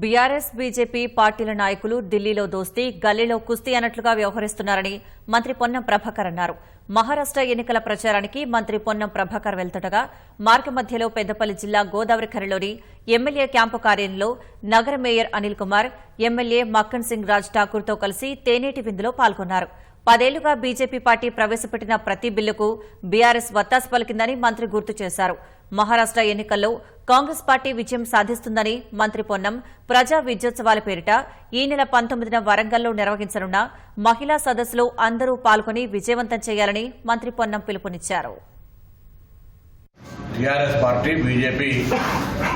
BRS BJP పార్టీల నాయకులు ఢిల్లీలో దోస్తీ గల్లీలో కుస్తీ అన్నట్లుగా వ్యవహరిస్తున్నారని మంత్రి పొన్నం ప్రభాకర్ అన్నారు. మహారాష్ట ఎన్నికల ప్రచారానికి మంత్రి పొన్నం ప్రభాకర్ వెళ్తుండగా మార్గ మధ్యలో పెద్దపల్లి జిల్లా గోదావరిఖరిలోని ఎమ్మెల్యే క్యాంపు కార్యాలయంలో నగర మేయర్ అనిల్ కుమార్ ఎమ్మెల్యే మక్కన్ సింగ్ రాజ్ ఠాకూర్తో కలిసి తేనేటి విందులో పాల్గొన్నారు. పదేళ్ళుగా బీజేపీ పార్టీ ప్రవేశపెట్టిన ప్రతి బిల్లుకు బీఆర్ఎస్ వత్తాసు పలికిందని మంత్రి గుర్తు చేశారు. మహారాష్ట ఎన్నికల్లో కాంగ్రెస్ పార్టీ విజయం సాధిస్తుందని మంత్రి పొన్నం ప్రజా విద్యోత్సవాల పేరిట ఈ నెల పంతొమ్మిదిన వరంగల్లో నిర్వహించనున్న మహిళా సదస్సులో అందరూ పాల్గొని విజయవంతం చేయాలని మంత్రి పొన్నం పిలుపునిచ్చారు. టీఆర్ఎస్ పార్టీ బీజేపీ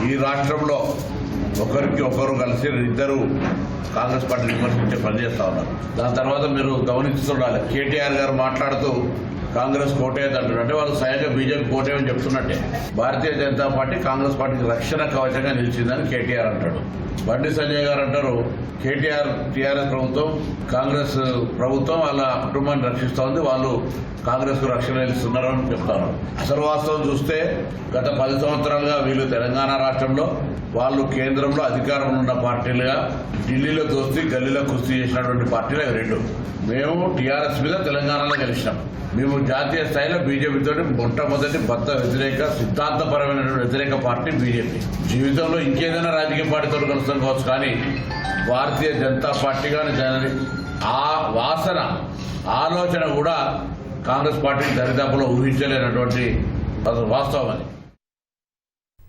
ఈ రాష్ట్రంలో ఒకరికి ఒకరు కలిసి ఇద్దరు కాంగ్రెస్ పార్టీ విమర్శించే పనిచేస్తా ఉన్నారు. దాని తర్వాత మీరు గమనిస్తుండాలి కేటీఆర్ గారు మాట్లాడుతూ కాంగ్రెస్ కోటేది అంటున్నారు అంటే వాళ్ళు స్వయంగా బీజేపీ కోటేమని చెప్తున్నట్టే. భారతీయ జనతా పార్టీ కాంగ్రెస్ పార్టీకి రక్షణ కవచంగా నిలిచిందని కేటీఆర్ అంటాడు. బండి సంజయ్ గారు అంటారు కేటీఆర్ టీఆర్ఎస్ ప్రభుత్వం కాంగ్రెస్ ప్రభుత్వం వాళ్ళ కుటుంబాన్ని రక్షిస్తోంది వాళ్ళు కాంగ్రెస్కు రక్షణ నిలుస్తున్నారు అని చెప్తారు. అసలు వాస్తవం చూస్తే గత పది సంవత్సరాలుగా వీళ్ళు తెలంగాణ రాష్ట్రంలో వాళ్ళు కేంద్రంలో అధికారంలో ఉన్న పార్టీలుగా ఢిల్లీలో దోస్తి గల్లీలో కుస్తీ చేసినటువంటి పార్టీలు రెండు. మేము టీఆర్ఎస్ మీద తెలంగాణలో గెలిచినాం. మేము జాతీయ స్థాయిలో బీజేపీతో మొట్టమొదటి బద్ద వ్యతిరేక సిద్ధాంతపరమైన వ్యతిరేక పార్టీ బీజేపీ జీవితంలో ఇంకేదైనా రాజకీయ పార్టీతో కలుస్తాను కావచ్చు కానీ భారతీయ జనతా పార్టీగానే కానీ ఆ వాసన ఆలోచన కూడా కాంగ్రెస్ పార్టీ దరిదాపులో ఊహించలేనటువంటి వాస్తవం అది.